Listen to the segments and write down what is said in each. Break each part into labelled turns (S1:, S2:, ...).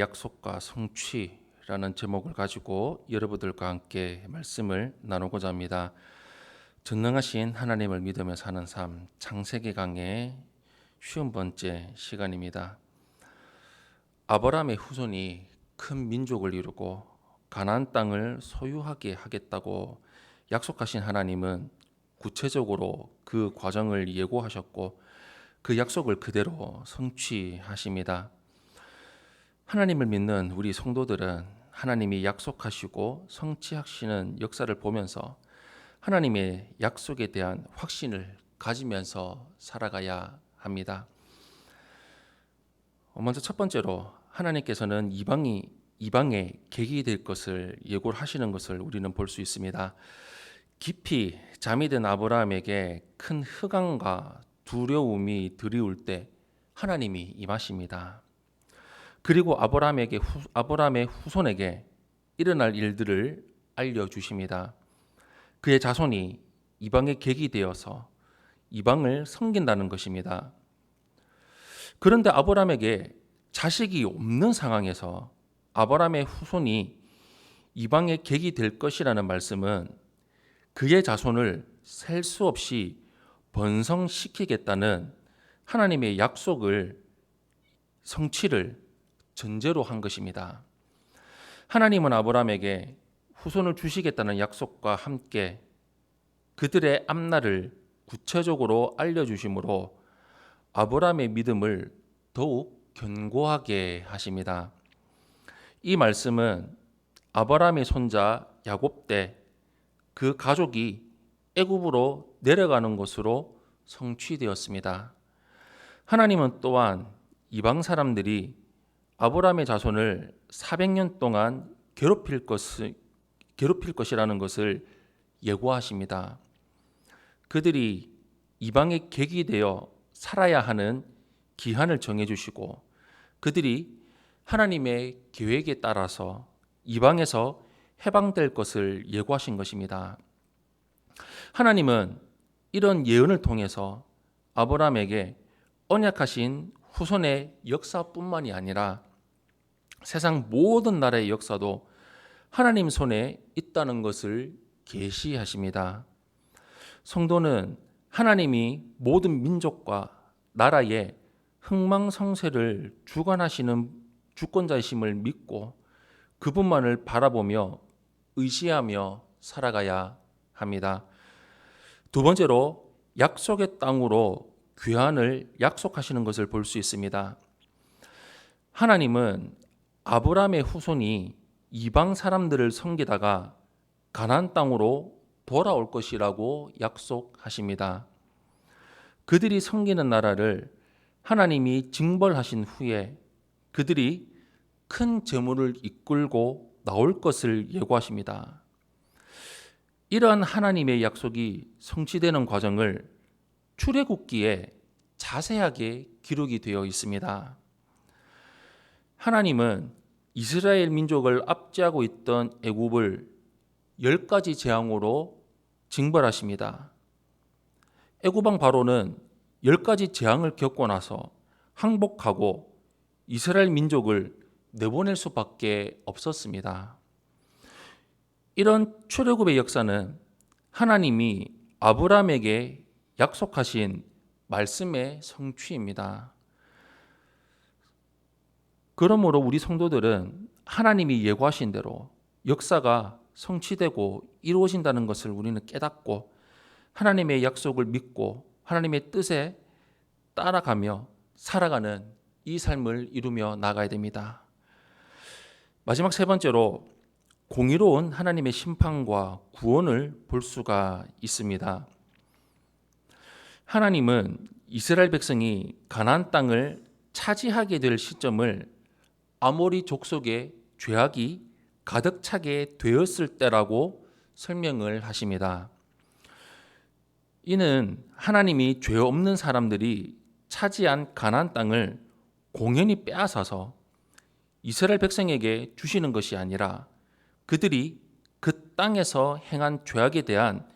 S1: 약속과 성취라는 제목을 가지고 여러분들과 함께 말씀을 나누고자 합니다. 전능하신 하나님을 믿으며 사는 삶 창세기 강의 쉬운 번째 시간입니다. 아브라함의 후손이 큰 민족을 이루고 가나안 땅을 소유하게 하겠다고 약속하신 하나님은 구체적으로 그 과정을 예고하셨고 그 약속을 그대로 성취하십니다. 하나님을 믿는 우리 성도들은 하나님이 약속하시고 성취하시는 역사를 보면서 하나님의 약속에 대한 확신을 가지면서 살아가야 합니다. 먼저 첫 번째로 하나님께서는 이방이 이방의 객이 될 것을 예고를 하시는 것을 우리는 볼 수 있습니다. 깊이 잠이 든 아브라함에게 큰 흑암과 두려움이 들이울 때 하나님이 임하십니다. 그리고 아브라함에게 후, 아브라함의 후손에게 일어날 일들을 알려 주십니다. 그의 자손이 이방의 객이 되어서 이방을 섬긴다는 것입니다. 그런데 아브라함에게 자식이 없는 상황에서 아브라함의 후손이 이방의 객이 될 것이라는 말씀은 그의 자손을 셀 수 없이 번성시키겠다는 하나님의 약속을 성취를 전제로 한 것입니다. 하나님은 아브라함에게 후손을 주시겠다는 약속과 함께 그들의 앞날을 구체적으로 알려주심으로 아브라함의 믿음을 더욱 견고하게 하십니다. 이 말씀은 아브라함의 손자 야곱 때 그 가족이 애굽으로 내려가는 것으로 성취되었습니다. 하나님은 또한 이방 사람들이 아브라함의 자손을 400년 동안 괴롭힐 것을 괴롭힐 것이라는 것을 예고하십니다. 그들이 이방의 객이 되어 살아야 하는 기한을 정해 주시고 그들이 하나님의 계획에 따라서 이방에서 해방될 것을 예고하신 것입니다. 하나님은 이런 예언을 통해서 아브라함에게 언약하신 후손의 역사뿐만이 아니라 세상 모든 나라의 역사도 하나님 손에 있다는 것을 계시하십니다. 성도는 하나님이 모든 민족과 나라의 흥망성쇠를 주관하시는 주권자이심을 믿고 그분만을 바라보며 의지하며 살아가야 합니다. 두 번째로 약속의 땅으로 귀환을 약속하시는 것을 볼 수 있습니다. 하나님은 아브라함의 후손이 이방 사람들을 섬기다가 가나안 땅으로 돌아올 것이라고 약속하십니다. 그들이 섬기는 나라를 하나님이 징벌하신 후에 그들이 큰 재물을 이끌고 나올 것을 예고하십니다. 이러한 하나님의 약속이 성취되는 과정을 출애굽기에 자세하게 기록이 되어 있습니다. 하나님은 이스라엘 민족을 압제하고 있던 애굽을 열 가지 재앙으로 징벌하십니다. 애굽왕 바로는 열 가지 재앙을 겪고 나서 항복하고 이스라엘 민족을 내보낼 수밖에 없었습니다. 이런 출애굽의 역사는 하나님이 아브라함에게 약속하신 말씀의 성취입니다. 그러므로 우리 성도들은 하나님이 예고하신 대로 역사가 성취되고 이루어진다는 것을 우리는 깨닫고 하나님의 약속을 믿고 하나님의 뜻에 따라가며 살아가는 이 삶을 이루며 나가야 됩니다. 마지막 세 번째로 공의로운 하나님의 심판과 구원을 볼 수가 있습니다. 하나님은 이스라엘 백성이 가나안 땅을 차지하게 될 시점을 아모리 족속의 죄악이 가득 차게 되었을 때라고 설명을 하십니다. 이는 하나님이 죄 없는 사람들이 차지한 가나안 땅을 공연히 빼앗아서 이스라엘 백성에게 주시는 것이 아니라 그들이 그 땅에서 행한 죄악에 대한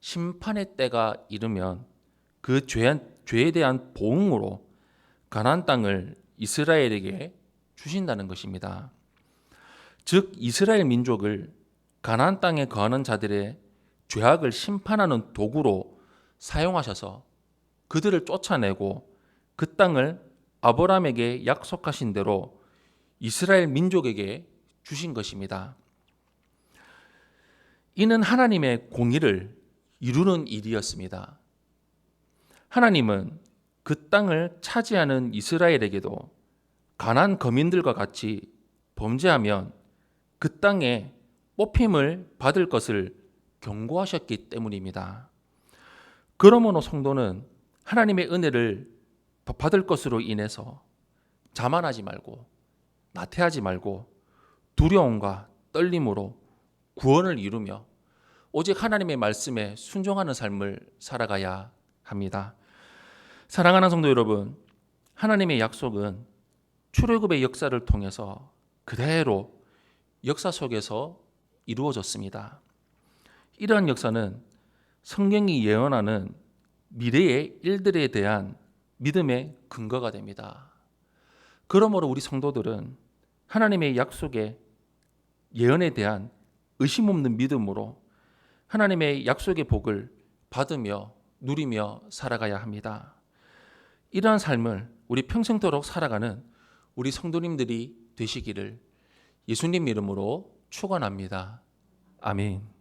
S1: 심판의 때가 이르면 그 죄, 죄에 대한 보응으로 가나안 땅을 이스라엘에게 주신다는 것입니다. 즉 이스라엘 민족을 가나안 땅에 거하는 자들의 죄악을 심판하는 도구로 사용하셔서 그들을 쫓아내고 그 땅을 아브라함에게 약속하신 대로 이스라엘 민족에게 주신 것입니다. 이는 하나님의 공의를 이루는 일이었습니다. 하나님은 그 땅을 차지하는 이스라엘에게도 가난 거민들과 같이 범죄하면 그 땅에 뽑힘을 받을 것을 경고하셨기 때문입니다. 그러므로 성도는 하나님의 은혜를 받을 것으로 인해서 자만하지 말고 나태하지 말고 두려움과 떨림으로 구원을 이루며 오직 하나님의 말씀에 순종하는 삶을 살아가야 합니다. 사랑하는 성도 여러분, 하나님의 약속은 출애굽의 역사를 통해서 그대로 역사 속에서 이루어졌습니다. 이러한 역사는 성경이 예언하는 미래의 일들에 대한 믿음의 근거가 됩니다. 그러므로 우리 성도들은 하나님의 약속의 예언에 대한 의심 없는 믿음으로 하나님의 약속의 복을 받으며 누리며 살아가야 합니다. 이러한 삶을 우리 평생도록 살아가는 우리 성도님들이 되시기를 예수님 이름으로 축원합니다. 아멘.